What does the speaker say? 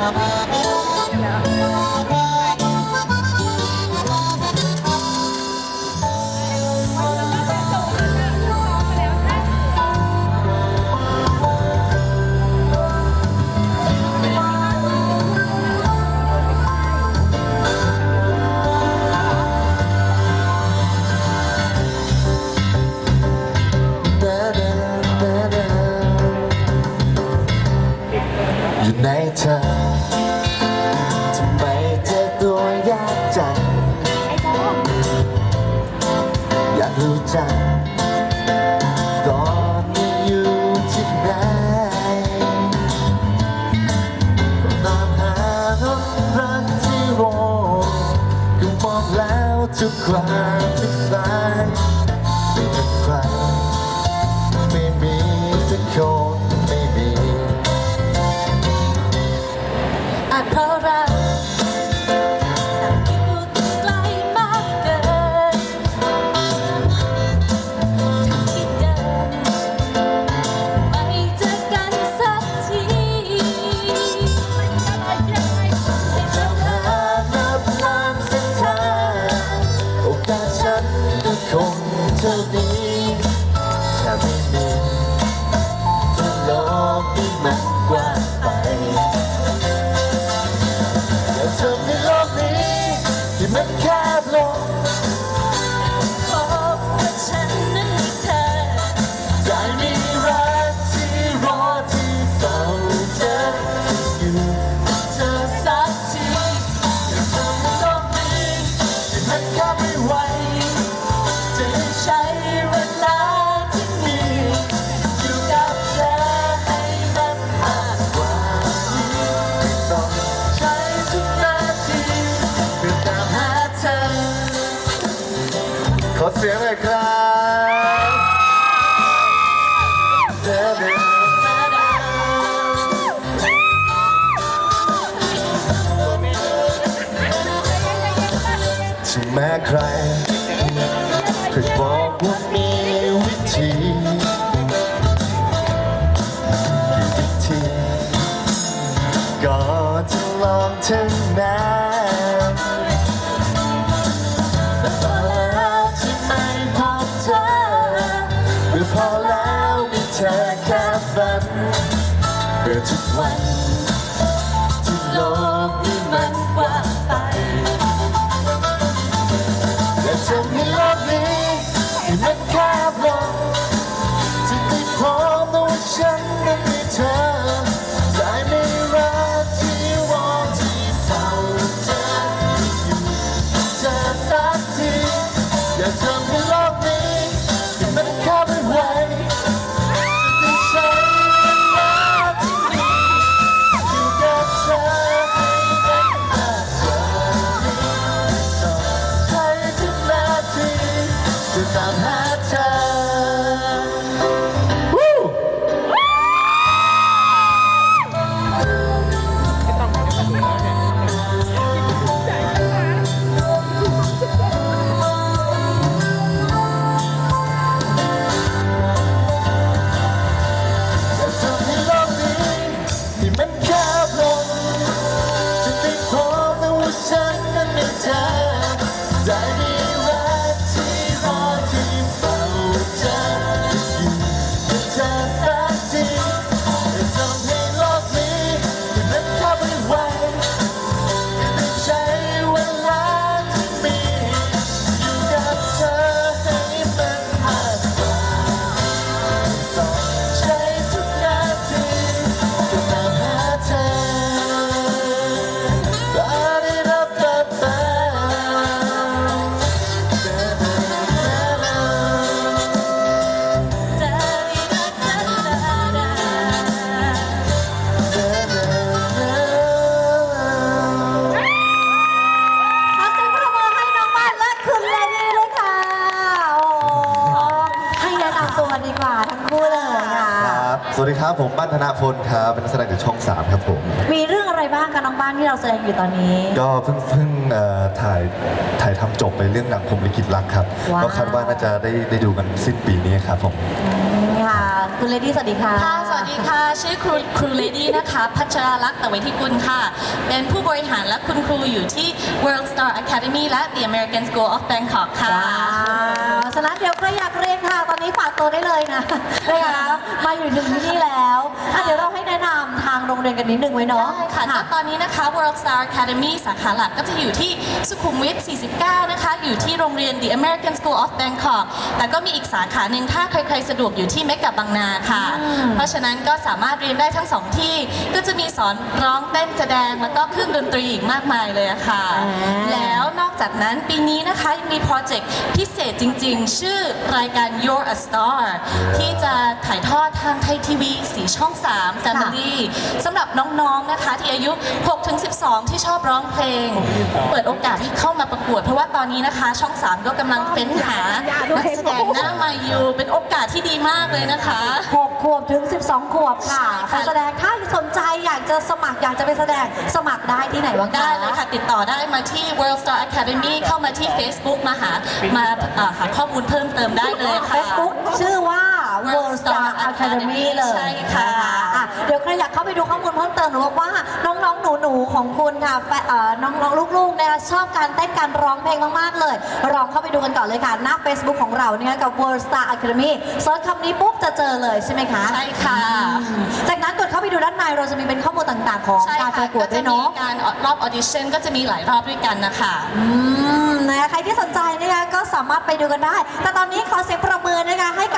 oh on. ตอนนี้อยู่ที่ไหนตามหาน้องรักที่รอก็มองแล้วทุกความเป็นสายไม่เป็นใครไม่มีสักคน หน่อยครับเดินเดินถึงแม้ใครเคยบอกว่ามีวิธีกี่วิธีก็จะลองทั้ง ไสวัสดีครับผมบ้านธนพลครับเป็นนักแสดงจากช่อง 3 ครับผม มีเรื่องอะไรบ้างกับน้องบ้านที่เราแสดงอยู่ตอนนี้ ก็เพิ่งเพิ่งเอ่อถ่ายถ่ายทำจบไปเรื่องหนังพรหมลิขิตรักครับ ว้าว ก็คาดว่าน่าจะได้ได้ดูกันสิ้นปีนี้ครับผม ค่ะคุณเลดี้สวัสดีค่ะ ค่ะ สวัสดีค่ะ ชื่อครูครูเลดี้นะคะ พัชราลักษณ์ตะเวทิกุลค่ะ เป็นผู้บริหารและคุณครูอยู่ที่ World Star Academy และ The American School of Bangkok ค่ะ ว้าว ฉะนั้นเดี๋ยวใครอยากเรียนค่ะ ตอนนี้ฝากตัวได้เลยนะนะคะมาอยู่ถึงที่นี่แล้วอะเดี๋ยวเราให้แนะนำทางโรงเรียนกันนิดนึงไว้เนาะ ได้ค่ะณตอนนี้นะคะ World Star Academy สาขาหลักก็จะอยู่ที่สุขุมวิท 49 นะคะ อยู่ที่โรงเรียน The American School of Bangkok แต่ก็มีอีกสาขาหนึ่งถ้าใครๆสะดวกอยู่ที่เมกะบางนาค่ะเพราะฉะนั้นก็สามารถเรียนได้ทั้งสองที่ ก็จะมีสอนร้องเต้นแสดงแล้วก็เครื่องดนตรีอีกมากมายเลยอะค่ะ อ่า แล้วนอก จากนั้นปีนี้นะคะยังมีโปรเจกต์พิเศษจริงๆ ชื่อรายการ You're a Star ที่จะถ่ายทอดทางไทยทีวีสีช่อง3 Family สำหรับน้องๆนะคะที่อายุ 6-12 ที่ชอบร้องเพลง เปิดโอกาสให้เข้ามาประกวด เพราะว่าตอนนี้นะคะช่อง 3 ก็กำลังเฟ้นหานักแสดงหน้าใหม่อยู่เป็นโอกาสที่ดีมากเลยนะคะ 6 ขวบถึง 12 ขวบค่ะใช่ค่ะการแสดงถ้าสนใจอยากจะสมัครอยากจะไปแสดงสมัครได้ที่ไหนวะได้เลยค่ะติดต่อได้มาที่ World Star Academy เข้ามาที่ Facebook มาหามาเอ่อหาข้อมูลเพิ่มเติมได้เลยค่ะเฟซบุ๊กชื่อว่า World World Star Star Academy เลยใช่ค่ะนอะ เดี๋ยวใครอยากเข้าไปดูข้อมูลเพิ่มเติมหรือบอกว่าน้องๆ หนูๆ ของคุณค่ะแฟเอ่อน้องๆ ลูกๆนะคะชอบการเต้นการร้องเพลงมากๆ เลยลองเข้าไปดูกันก่อนเลยค่ะ หน้า Facebook ของเราเนี่ยกับ World Star Academy เซิร์ชคำนี้ปุ๊บจะเจอเลยใช่ไหมคะ ใช่ค่ะอืมจากนั้นกดเข้าไปดูด้านในเราจะมีเป็นข้อมูลต่างๆ ของใช่การปค่ะระกวก็ดจะด้วยมีเนาะ การรอบออดิชั่นก็จะมีหลายรอบด้วยกันนะคะ อืมนะคะใครที่สนใจนะคะก็สามารถไปดูกันได้ แต่ตอนนี้ขอเสียงประมือนะคะให้กับ